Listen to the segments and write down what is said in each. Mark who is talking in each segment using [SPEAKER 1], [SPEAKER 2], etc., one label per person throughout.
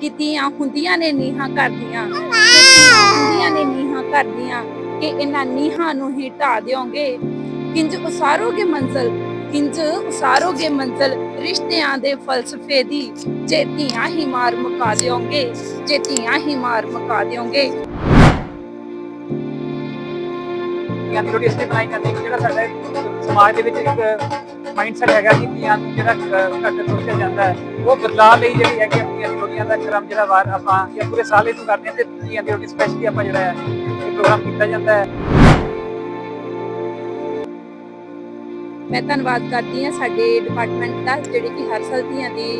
[SPEAKER 1] ਕਿ ਹੁੰਦੀਆਂ ਨੇ ਨੀਹਾਂ ਕਰਦੀਆਂ। ਕਿ ਹੁੰਦੀਆਂ ਨੇ ਨੀਹਾਂ ਕਰਦੀਆਂ ਕਿ ਇਹਨਾਂ ਨੀਹਾਂ ਨੂੰ ਹੀ ਢਾ ਦਿਓਗੇ। ਕਿੰਜ ਉਸਾਰੋਗੇ ਮੰਜ਼ਲ? ਕਿੰਜ ਉਸਾਰੋਗੇ ਮੰਜ਼ਲ? ਰਿਸ਼ਤਿਆਂ ਦੇ ਫਲਸਫੇ ਦੀ ਜੇ ਹੀ ਮਾਰ ਮੁਕਾ ਦਿਓਗੇ। ਜੇ ਧੀਆਂ ਹੀ ਮਾਰ ਮੁਕਾ ਦਿਓਗੇ।
[SPEAKER 2] ਧੀਆਂ ਦੀ ਰੋਟੀ ਇਸ ਲਈ ਜਿਹੜਾ ਸਾਡੇ ਸਮਾਜ ਦੇ ਵਿੱਚ ਇੱਕ ਮਾਈਂਡਸੈਟ ਹੈਗਾ ਕਿ ਧੀਆਂ ਨੂੰ ਜਿਹੜਾ ਘੱਟ ਸੋਚਿਆ ਜਾਂਦਾ ਹੈ। ਉਹ ਬਦਲਾਅ ਲਈ ਜਿਹੜੀ ਹੈਗੀ ਧੀਆਂ ਦੀ ਰੋਟੀਆਂ ਦਾ ਕਰਮ ਜਿਹੜਾ ਵਾਰ ਆਪਾਂ ਜਾਂ ਪੂਰੇ ਸਾਲ ਹੀ ਨੂੰ ਕਰਦੇ ਹਾਂ ਤੇ ਧੀਆਂ ਦੀ ਰੋਟੀ ਸਪੈਸ਼ਲੀ ਆਪਾਂ ਜਿਹੜਾ ਹੈ ਇਹ ਪ੍ਰੋਗਰਾਮ ਕੀਤਾ ਜਾਂਦਾ ਹੈ।
[SPEAKER 1] ਮੈਂ ਧੰਨਵਾਦ ਕਰਦੀ ਹਾਂ ਸਾਡੇ ਡਿਪਾਰਟਮੈਂਟ ਦਾ ਜਿਹੜੇ ਕਿ ਹਰ ਸਾਲ ਧੀਆਂ ਦੀ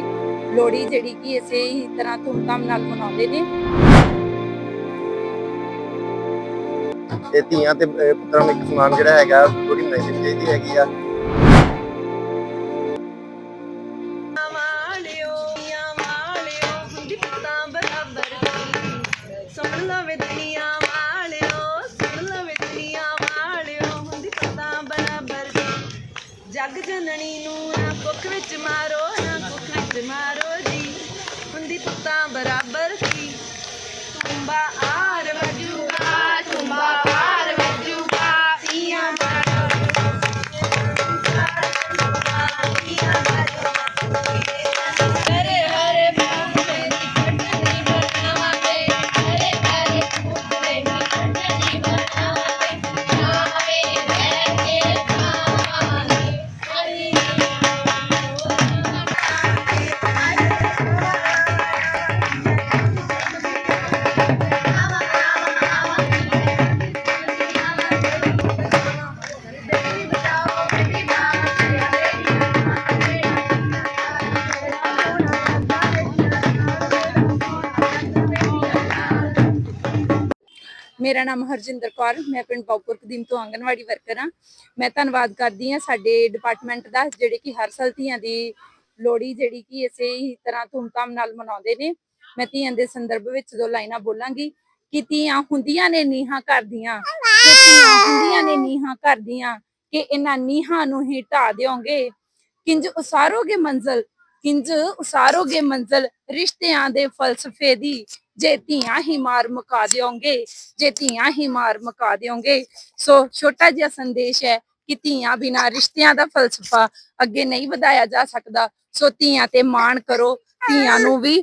[SPEAKER 1] ਲੋਹੜੀ ਜਿਹੜੀ ਕਿ ਇਸੇ ਹੀ ਤਰ੍ਹਾਂ ਧੂਮਧਾਮ ਨਾਲ ਮਨਾਉਂਦੇ ਨੇ।
[SPEAKER 3] ਤੇ ਧੀਆਂ ਤੇ ਪੁੱਤਰਾਂ ਨੂੰ ਇੱਕ ਸਮਾਨ ਜਿਹੜਾ ਹੈਗਾ ਥੋੜੀ ਬਣਾਈ ਦੇਣੀ ਚਾਹੀਦੀ ਹੈਗੀ ਆ।
[SPEAKER 4] ਸੁਣ ਲਵੇ ਦੁਨੀਆ ਵਾਲਿਓ, ਸੁਣ ਲਵੇ ਦੁਨੀਆ ਵਾਲਿਓ। ਹੁੰਦੀ ਪੁੱਤਾਂ ਬਰਾਬਰ ਦੀ। ਜਗ ਜਨਨੀ ਨੂੰ ਨਾ ਕੁੱਖ ਵਿੱਚ ਮਾਰੋ, ਨਾ ਕੁੱਖ ਵਿੱਚ ਮਾਰੋ ਜੀ। ਹੁੰਦੀ ਪੁੱਤਾਂ
[SPEAKER 1] ਮੇਰਾ ਨਾਮ ਹਰਜਿੰਦਰ ਕੌਰ, ਮੈਂ ਪਿੰਡ ਬਾਉਪੁਰ ਕਦੀਮ ਤੋਂ ਆਂਗਨਵਾੜੀ ਵਰਕਰ ਹਾਂ। ਮੈਂ ਧੰਨਵਾਦ ਕਰਦੀ ਹਾਂ ਸਾਡੇ ਡਿਪਾਰਟਮੈਂਟ ਦਾ, ਜਿਹੜੇ ਕਿ ਹਰ ਸਾਲ ਧੀਆਂ ਦੀ ਲੋਹੜੀ ਜਿਹੜੀ ਕਿ ਇਸੇ ਹੀ ਤਰ੍ਹਾਂ ਧੂਮਧਾਮ ਨਾਲ ਮਨਾਉਂਦੇ ਨੇ। ਮੈਂ ਧੀਆਂ ਦੇ ਸੰਦਰਭ ਵਿੱਚ ਦੋ ਲਾਈਨਾਂ ਬੋਲਾਂਗੀ। ਕਿ ਧੀਆਂ ਹੁੰਦੀਆਂ ਨੇ ਨੀਹਾਂ ਕਰਦੀਆਂ ਕਿ ਧੀਆਂ ਹੁੰਦੀਆਂ ਨੇ ਨੀਹਾਂ ਕਰਦੀਆਂ ਕਿ ਇਹਨਾਂ ਨੀਹਾਂ ਨੂੰ ਹੀ ਢਾ ਦਿਓਗੇ। ਕਿੰਜ ਉਸਾਰੋਗੇ ਮੰਜ਼ਲ, ਕਿੰਜ ਉਸਾਰੋਗੇ ਮੰਜ਼ਲ ਰਿਸ਼ਤਿਆਂ ਦੇ ਫਲਸਫੇ ਦੀ ਜੇ ਧੀਆਂ ਹੀ ਮਾਰ ਮੁਕਾ ਦਿਓਗੇ, ਜੇ ਧੀਆਂ ਹੀ ਮਾਰ ਮੁਕਾ ਦਿਓਗੇ। ਸੋ ਛੋਟਾ ਜਿਹਾ ਸੰਦੇਸ਼ ਹੈ ਕਿ ਧੀਆਂ ਬਿਨਾ ਰਿਸ਼ਤਿਆਂ ਦਾ ਫਲਸਫਾ ਅੱਗੇ ਨਹੀਂ ਵਧਾਇਆ ਜਾ ਸਕਦਾ। ਸੋ ਧੀਆਂ ਤੇ ਮਾਣ ਕਰੋ, ਧੀਆਂ ਨੂੰ ਵੀ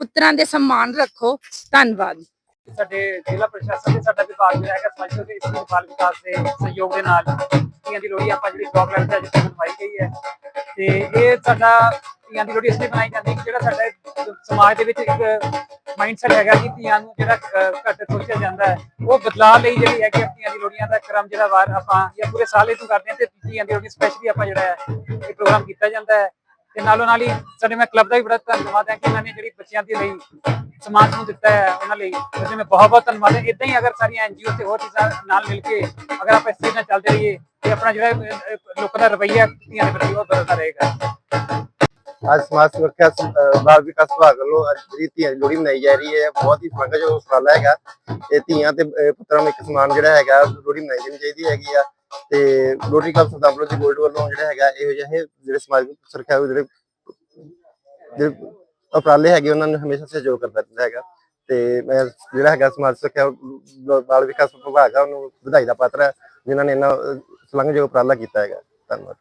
[SPEAKER 1] ਪੁੱਤਰਾਂ ਦੇ ਸਨਮਾਨ ਰੱਖੋ। ਧੰਨਵਾਦ।
[SPEAKER 2] ਸਾਡੇ ਜ਼ਿਲ੍ਹਾ ਪ੍ਰਸ਼ਾਸਨ ਤੇ ਸਾਡਾ ਵਿਭਾਗ ਜਿਹੜਾ ਹੈਗਾ ਸਮਾਜਿਕ ਤੇ ਇਸਤਰੀ ਬਾਲ ਵਿਕਾਸ ਦੇ ਸਹਿਯੋਗ ਦੇ ਨਾਲ ਧੀਆਂ ਦੀ ਲੋਹੜੀ ਆਪਾਂ ਜਿਹੜੀ ਬਲਾਕ ਲੈਵਲ ਤੇ ਅੱਜ ਮਨਾਈ ਗਈ ਹੈ। ਤੇ ਇਹ ਸਾਡਾ ਧੀਆਂ ਦੀ ਲੋਹੜੀ ਇਸ ਲਈ ਬਣਾਈ ਜਾਂਦੀ ਹੈ ਜਿਹੜਾ ਸਾਡੇ ਸਮਾਜ ਦੇ ਵਿੱਚ ਇੱਕ ਮਾਈਂਡਸੈਟ ਹੈਗਾ ਕਿ ਧੀਆਂ ਨੂੰ ਜਿਹੜਾ ਘੱਟ ਸੋਚਿਆ ਜਾਂਦਾ ਹੈ, ਉਹ ਬਦਲਾਅ ਲਈ ਜਿਹੜੀ ਹੈਗੀ ਧੀਆਂ ਦੀ ਲੋਹੜੀਆਂ ਦਾ ਕਰਮ ਜਿਹੜਾ ਵਾਰ ਆਪਾਂ ਜਾਂ ਪੂਰੇ ਸਾਲ ਹੀ ਨੂੰ ਕਰਦੇ ਹਾਂ ਤੇ ਧੀਆਂ ਦੀ ਲੋਹੜੀ ਸਪੈਸ਼ਲੀ ਆਪਾਂ ਜਿਹੜਾ ਹੈ, ਇਹ ਪ੍ਰੋਗਰਾਮ ਕੀਤਾ ਜਾਂਦਾ ਹੈ। ਤੇ ਨਾਲੋਂ ਨਾਲ ਹੀ ਸਾਡੇ ਮੈਂ ਕਲੱਬ ਦਾ ਵੀ ਬੜਾ ਧੰਨਵਾਦ ਹੈ ਕਿ ਇਹਨਾਂ ਨੇ ਜਿਹੜੀ ਬੱਚਿਆਂ ਦੇ ਲਈ ਸਮਾਨ ਨੂੰ ਦਿੱਤਾ ਹੈ, ਉਹਨਾਂ ਲਈ। ਉਹਦੇ ਮੈਂ ਬਹੁਤ ਬਹੁਤ ਧੰਨਵਾਦ ਹੈ। ਇਦਾਂ ਹੀ ਅਗਰ ਸਾਰੀਆਂ ਐਨਜੀਓ ਤੇ ਹੋਰ ਚੀਜ਼ਾਂ ਨਾਲ ਮਿਲ ਕੇ ਅਗਰ ਆਪਾਂ ਇਸ ਚੀਜ਼ ਨਾਲ ਚੱਲਦੇ ਰਹੀਏ, ਤੇ ਆਪਣਾ ਜਿਹੜਾ ਲੋਕਾਂ ਦਾ ਰਵੱਈਆ ਧੀਆਂ ਦੇ ਪ੍ਰਤੀ ਉਹ ਬਦਲਦਾ ਰਹੇਗਾ।
[SPEAKER 3] ਅੱਜ ਸਮਾਜ ਸੁਰੱਖਿਆ ਬਾਲ ਵਿਕਾਸ ਵਿਭਾਗ ਵੱਲੋਂ ਅੱਜ ਜਿਹੜੀ ਧੀਆਂ ਦੀ ਲੋਹੜੀ ਮਨਾਈ ਜਾ ਰਹੀ ਹੈ, ਬਹੁਤ ਹੀ ਸ਼ਲਾਘਾਯੋਗ ਉਪਰਾਲਾ ਹੈਗਾ। ਇਹ ਧੀਆਂ ਤੇ ਪੁੱਤਰਾਂ ਨੂੰ ਇੱਕ ਸਮਾਨ ਜਿਹੜਾ ਹੈਗਾ, ਲੋਹੜੀ ਮਨਾਈ ਦੇਣੀ ਚਾਹੀਦੀ ਹੈਗੀ ਆ। ਤੇ ਰੋਟਰੀ ਕਲੱਬ ਸਰਦਾਰਪੁਰ ਦੀ ਗੋਲਡ ਵੱਲੋਂ ਜਿਹੜਾ ਹੈਗਾ, ਇਹੋ ਜਿਹੇ ਜਿਹੜੇ ਸਮਾਜ ਸੁਰੱਖਿਆ ਜਿਹੜੇ ਜਿਹੜੇ ਉਪਰਾਲੇ ਹੈਗੇ, ਉਹਨਾਂ ਨੂੰ ਹਮੇਸ਼ਾ ਸਹਿਯੋਗ ਕਰਦਾ ਰਹਿੰਦਾ ਹੈਗਾ। ਤੇ ਮੈਂ ਜਿਹੜਾ ਹੈਗਾ ਸਮਾਜ ਸੁਰੱਖਿਆ ਬਾਲ ਵਿਕਾਸ ਵਿਭਾਗ ਆ, ਉਹਨੂੰ ਵਧਾਈ ਦਾ ਪਾਤਰ ਹੈ, ਜਿਨ੍ਹਾਂ ਨੇ ਇਹਨਾਂ ਸ਼ਲਾਘਾਯੋਗ ਉਪਰਾਲਾ ਕੀਤਾ ਹੈਗਾ। ਧੰਨਵਾਦ।